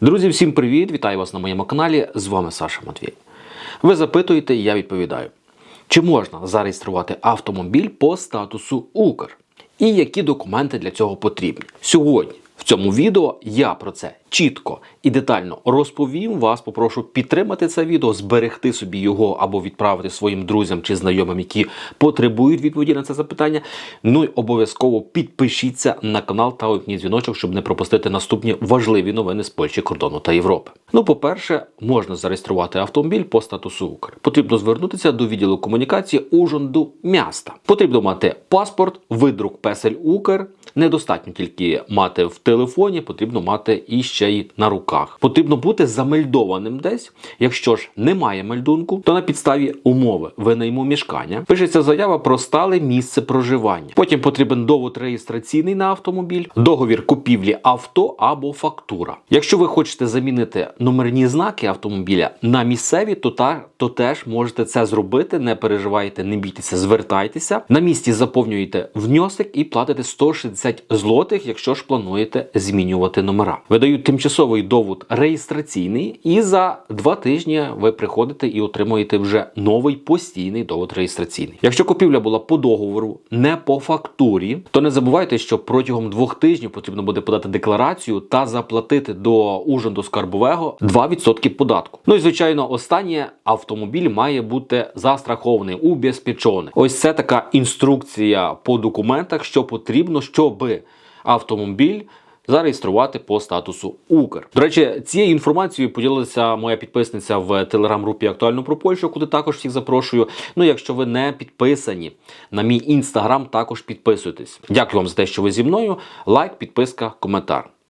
Друзі, всім привіт! Вітаю вас на моєму каналі. З вами Саша Матвій. Ви запитуєте, я відповідаю. Чи можна зареєструвати автомобіль по статусу Укр? І які документи для цього потрібні? Сьогодні в цьому відео я про це чітко і детально розповім. Вас попрошу підтримати це відео, зберегти собі його або відправити своїм друзям чи знайомим, які потребують відповіді на це запитання. Ну і обов'язково підпишіться на канал та увімкніть дзвіночок, щоб не пропустити наступні важливі новини з Польщі, кордону та Європи. Ну, по-перше, можна зареєструвати автомобіль по статусу Укр. Потрібно звернутися до відділу комунікації Ужонду міста. Потрібно мати паспорт, видрук песель Укр. Недостатньо тільки мати в телефоні, потрібно мати і ще й на руках. Потрібно бути замельдованим десь. Якщо ж немає мельдунку, то на підставі умови винайму мішкання пишеться заява про стале місце проживання. Потім потрібен довод реєстраційний на автомобіль, договір купівлі авто або фактура. Якщо ви хочете замінити номерні знаки автомобіля на місцеві, то та то теж можете це зробити. Не переживайте, не бійтеся, звертайтеся. На місці заповнюєте внесок і платите 160 злотих, якщо ж плануєте змінювати номера. Видають тимчасовий довод реєстраційний, і за два тижні ви приходите і отримуєте вже новий постійний довод реєстраційний. Якщо купівля була по договору, не по фактурі, то не забувайте, що протягом двох тижнів потрібно буде подати декларацію та заплатити до ужинду скарбового 2% податку. Ну і звичайно, останнє автомобіль має бути застрахований, убезпечений. Ось це така інструкція по документах, що потрібно, щоби автомобіль. Зареєструвати по статусу Укр. До речі, цією інформацією поділилася моя підписниця в телеграм-групі Актуально про Польщу, куди також всіх запрошую. Ну, якщо ви не підписані на мій інстаграм, також підписуйтесь. Дякую вам за те, що ви зі мною. Лайк, підписка, коментар.